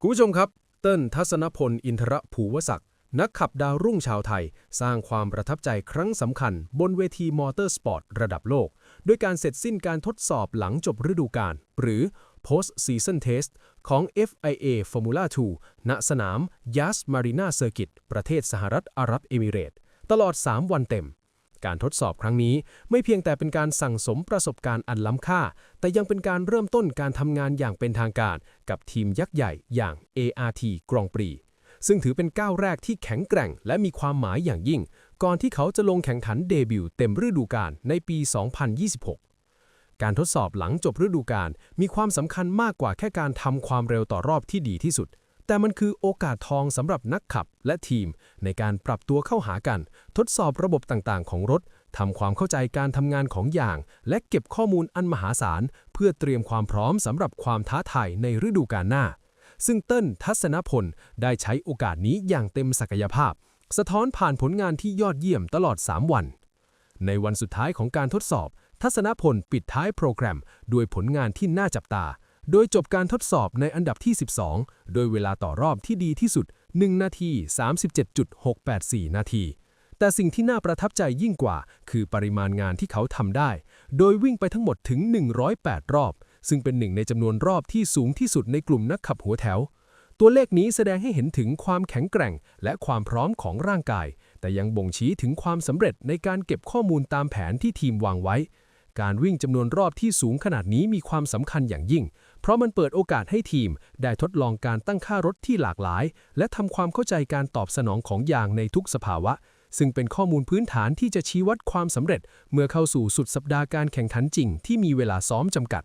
คุณผู้ชมครับ เติ้ลทัศนพลอินทรภูวศักดิ์นักขับดาวรุ่งชาวไทย สร้างความประทับใจครั้งสำคัญ บนเวทีมอเตอร์สปอร์ตระดับโลก ด้วยการเสร็จสิ้นการทดสอบหลังจบฤดูกาลหรือ post season test ของ FIA Formula 2 ณ สนาม Yas Marina Circuit ประเทศสหรัฐอาหรับเอมิเรต์ตลอด 3 วันเต็ม การทดสอบครั้งนี้ไม่เพียงแต่เป็นการสั่งสมประสบการณ์อันล้ำค่า แต่ยังเป็นการเริ่มต้นการทำงานอย่างเป็นทางการ กับทีมยักษ์ใหญ่อย่าง ART กรองปรี ซึ่งถือเป็นก้าวแรกที่แข็งแกร่ง และมีความหมายอย่างยิ่ง ก่อนที่เขาจะลงแข่งขันเดบิวต์เต็มฤดูกาลในปี 2026การทดสอบหลังจบฤดูกาลมีความสำคัญมากกว่าแค่การทำความเร็วต่อรอบที่ดีที่สุด แต่มันคือโอกาสทองสำหรับนักขับและทีม ในการปรับตัวเข้าหากัน ทดสอบระบบต่างๆ ของรถทำความเข้าใจการทำงานของอย่าง และเก็บข้อมูลอันมหาศาล เพื่อเตรียมความพร้อมสำหรับความท้าทายในฤดูกาลหน้า ซึ่งเติ้ลทัศนพลได้ใช้โอกาสนี้อย่างเต็มศักยภาพ สะท้อนผ่านผลงานที่ยอดเยี่ยมตลอด 3 วัน ในวันสุดท้ายของการทดสอบ ทัศนพลปิดท้ายโปรแกรม ด้วยผลงานที่น่าจับตา โดยจบการทดสอบในอันดับที่ 12 โดยเวลาต่อรอบที่ดีที่สุด 1 นาที 37.684 นาที แต่สิ่งที่น่าประทับใจยิ่งกว่า คือปริมาณงานที่เขาทำได้ โดยวิ่งไปทั้งหมดถึง 108 รอบ ซึ่งเป็นหนึ่งในจำนวนรอบที่สูงที่สุดในกลุ่มนักขับหัวแถว ตัวเลขนี้แสดงให้เห็นถึงความแข็งแกร่ง และความพร้อมของร่างกาย แต่ยังบ่งชี้ถึงความสำเร็จในการเก็บข้อมูลตามแผนที่ทีมวางไว้ การวิ่งจำนวนรอบที่สูงขนาดนี้มีความสำคัญอย่างยิ่ง เพราะมันเปิดโอกาสให้ทีม ได้ทดลองการตั้งค่ารถที่หลากหลาย และทำความเข้าใจการตอบสนองของยางในทุกสภาวะ ซึ่งเป็นข้อมูลพื้นฐานที่จะชี้วัดความสำเร็จ เมื่อเข้าสู่สุดสัปดาห์การแข่งขันจริงที่มีเวลาซ้อมจำกัด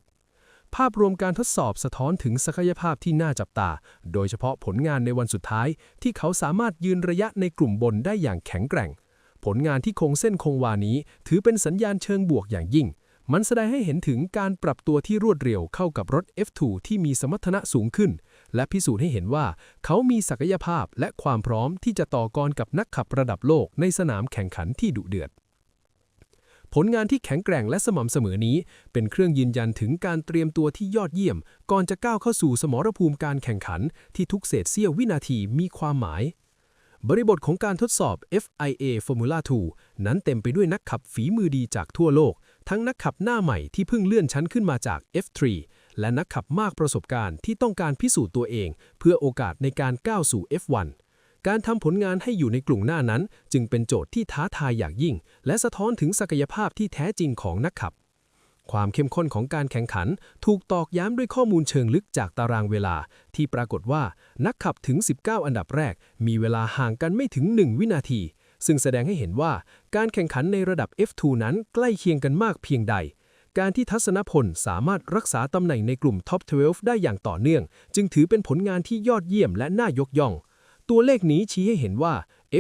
ภาพรวมการทดสอบสะท้อนถึงศักยภาพที่น่าจับตา โดยเฉพาะผลงานในวันสุดท้าย ที่เขาสามารถยืนระยะในกลุ่มบนได้อย่างแข็งแกร่ง ผลงานที่คงเส้นคงวานี้ ถือเป็นสัญญาณเชิงบวกอย่างยิ่ง มันแสดงให้เห็นถึงการปรับตัวที่รวดเร็วเข้ากับรถ F2 ที่มีสมรรถนะสูงขึ้น และพิสูจน์ให้เห็นว่า เขามีศักยภาพและความพร้อมที่จะต่อกรกับนักขับระดับโลกในสนามแข่งขันที่ดุเดือด ผลงานที่แข็งแกร่งและสม่ำเสมอนี้ เป็นเครื่องยืนยันถึงการเตรียมตัวที่ยอดเยี่ยม ก่อนจะก้าวเข้าสู่สมรภูมิการแข่งขัน ที่ทุกเศษเสี้ยววินาทีมีความหมายบริบทของการทดสอบ FIA Formula 2 นั้นเต็มไปด้วยนักขับฝีมือดีจากทั่วโลก ทั้งนักขับหน้าใหม่ที่เพิ่งเลื่อนชั้นขึ้นมาจาก F3 และนักขับมากประสบการณ์ที่ต้องการพิสูจน์ตัวเอง เพื่อโอกาสในการก้าวสู่ F1 การทำผลงานให้อยู่ในกลุ่มหน้านั้น จึงเป็นโจทย์ที่ท้าทายอย่างยิ่ง และสะท้อนถึงศักยภาพที่แท้จริงของนักขับ ความเข้มข้นของการแข่งขัน ถูกตอกย้ำด้วยข้อมูลเชิงลึกจากตารางเวลา ที่ปรากฏว่านักขับถึง 19 อันดับแรก มีเวลาห่างกันไม่ถึง 1 วินาที ซึ่งแสดงให้เห็นว่าการแข่งขันในระดับ F2 นั้นใกล้เคียงกันมากเพียงใด การที่ทัศนพลสามารถรักษาตำแหน่งในกลุ่ม Top 12 ได้อย่างต่อเนื่อง จึงถือเป็นผลงานที่ยอดเยี่ยมและน่ายกย่อง ตัวเลขนี้ชี้ให้เห็นว่า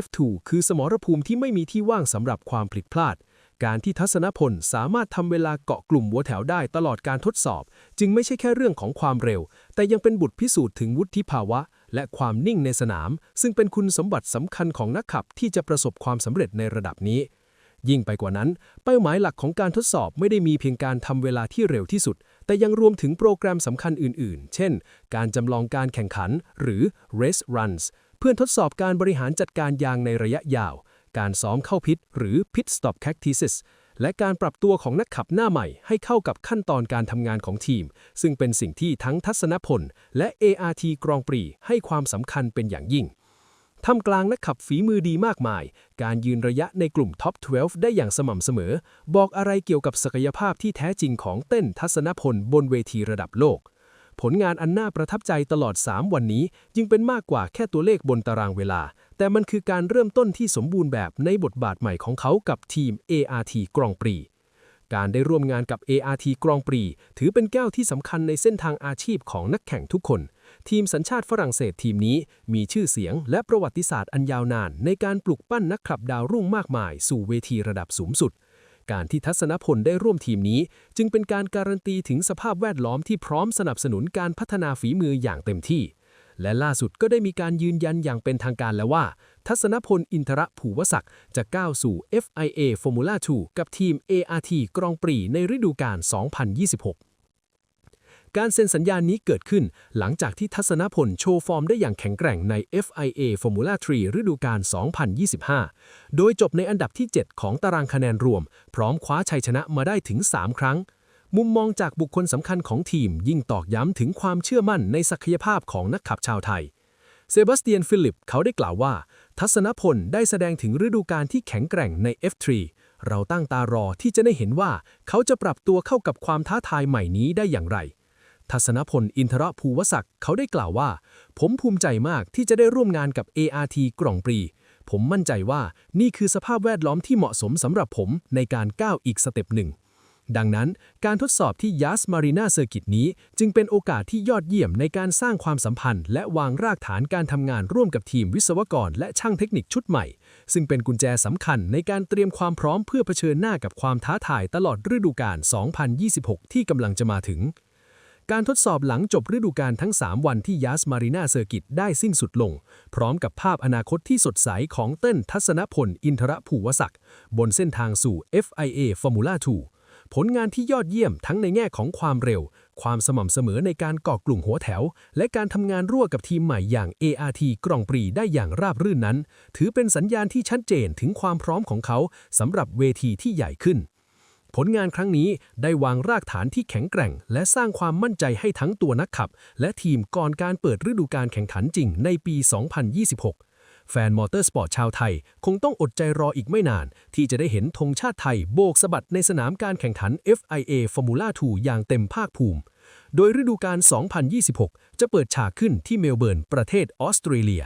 F2 คือสมรภูมิที่ไม่มีที่ว่างสำหรับความผิดพลาด การที่ทัศนพลสามารถทำเวลาเกาะกลุ่มหัวแถวได้ตลอดการทดสอบ จึงไม่ใช่แค่เรื่องของความเร็ว แต่ยังเป็นบทพิสูจน์ถึงวุฒิภาวะ และความนิ่งในสนาม ซึ่งเป็นคุณสมบัติสำคัญของนักขับที่จะประสบความสำเร็จในระดับนี้ ยิ่งไปกว่านั้น เป้าหมายหลักของการทดสอบไม่ได้มีเพียงการทำเวลาที่เร็วที่สุด แต่ยังรวมถึงโปรแกรมสำคัญอื่น ๆ เช่น การจำลองการแข่งขันหรือ race runs เพื่อทดสอบการบริหารจัดการยางในระยะยาว การซ้อมเข้าพิษหรือ pit stop practices และการปรับตัวของนักขับหน้าใหม่ให้เข้ากับขั้นตอนการทำงานของทีม ซึ่งเป็นสิ่งที่ทั้งทัศนพล และ ART กรองปรีให้ความสำคัญเป็นอย่างยิ่งทำกลางนักขับฝีมือดีมากมาย การยืนระยะในกลุ่มท็อป 12 ได้อย่างสม่ำเสมอ บอกอะไรเกี่ยวกับศักยภาพที่แท้จริงของเต้นทัศนพลบนเวทีระดับโลก ผลงานอันน่าประทับใจตลอด 3 วันนี้ จึงเป็นมากกว่าแค่ตัวเลขบนตารางเวลา แต่มันคือการเริ่มต้นที่สมบูรณ์แบบในบทบาทใหม่ของเขากับทีม ART กรองปรี การได้ร่วมงานกับ ART กรองปรี ถือเป็นแก้วที่สำคัญในเส้นทางอาชีพของนักแข่งทุกคน ทีมสัญชาติฝรั่งเศสทีมนี้มีชื่อเสียงและประวัติศาสตร์อันยาวนาน ในการปลุกปั้นนักขับดาวรุ่งมากมาย สู่เวทีระดับสูงสุด การที่ทัศนพลได้ร่วมทีมนี้ จึงเป็นการการันตีถึงสภาพแวดล้อมที่พร้อมสนับสนุนการพัฒนาฝีมืออย่างเต็มที่ และล่าสุดก็ได้มีการยืนยันอย่างเป็นทางการแล้วว่า ทัศนพลอินทระภูวศักดิ์จะก้าวสู่ FIA Formula 2 กับทีม ART กรองปรีในฤดูกาล2026 การเซ็นสัญญานี้เกิดขึ้น หลังจากที่ทัศนพลโชว์ฟอร์มได้อย่างแข็งแกร่งใน FIA Formula 3 ฤดูกาล 2025 โดยจบในอันดับที่ 7 ของตารางคะแนนรวม พร้อมคว้าชัยชนะมาได้ถึง 3 ครั้ง มุมมองจากบุคคลสำคัญของทีมยิ่งตอกย้ำถึงความเชื่อมั่นในศักยภาพของนักขับชาวไทย เซบาสเตียนฟิลิปเขาได้กล่าวว่า ทัศนพลได้แสดงถึงฤดูกาลที่แข็งแกร่งใน F3 เราตั้งตารอที่จะได้เห็นว่าเขาจะปรับตัวเข้ากับความท้าทายใหม่นี้ได้อย่างไร ทัศนพลอินทรภูวศักดิ์เขาได้กล่าวว่า ผมภูมิใจมากที่จะได้ร่วมงานกับ ART กล่องปรี ผมมั่นใจว่านี่คือสภาพแวดล้อมที่เหมาะสมสำหรับผมในการก้าวอีกสเต็ปหนึ่ง ดังนั้นการทดสอบที่ยัสมารีนาเซอร์กิตนี้ จึงเป็นโอกาสที่ยอดเยี่ยมในการสร้างความสัมพันธ์ และวางรากฐานการทำงานร่วมกับทีมวิศวกร และช่างเทคนิคชุดใหม่ ซึ่งเป็นกุญแจสำคัญในการเตรียมความพร้อมเพื่อเผชิญหน้ากับความท้าทายตลอดฤดูกาล 2026 ที่กำลังจะมาถึง การทดสอบหลังจบฤดูกาลทั้ง 3 วันที่ยัสมารีนาเซอร์กิตได้สิ้นสุดลง พร้อมกับภาพอนาคตที่สดใสของเต้นทัศนพลอินทรภูวศักดิ์บนเส้นทางสู่ FIA Formula 2 ผลงานที่ยอดเยี่ยมทั้งในแง่ของความเร็ว ความสม่ำเสมอในการก่อกลุ่มหัวแถว และการทำงานร่วมกับทีมใหม่อย่าง ART กล่องปรีได้อย่างราบรื่นนั้น ถือเป็นสัญญาณที่ชัดเจนถึงความพร้อมของเขาสำหรับเวทีที่ใหญ่ขึ้น ผลงานครั้งนี้ได้วางรากฐานที่แข็งแกร่ง และสร้างความมั่นใจให้ทั้งตัวนักขับ และทีมก่อนการเปิดฤดูกาลแข่งขันจริงในปี 2026แฟนมอเตอร์สปอร์ตชาวไทย คงต้องอดใจรออีกไม่นาน ที่จะได้เห็นธงชาติไทยโบกสะบัดในสนามการแข่งขัน FIA Formula 2 อย่างเต็มภาคภูมิ โดยฤดูกาล 2026 จะเปิดฉากขึ้นที่เมลเบิร์น ประเทศออสเตรเลีย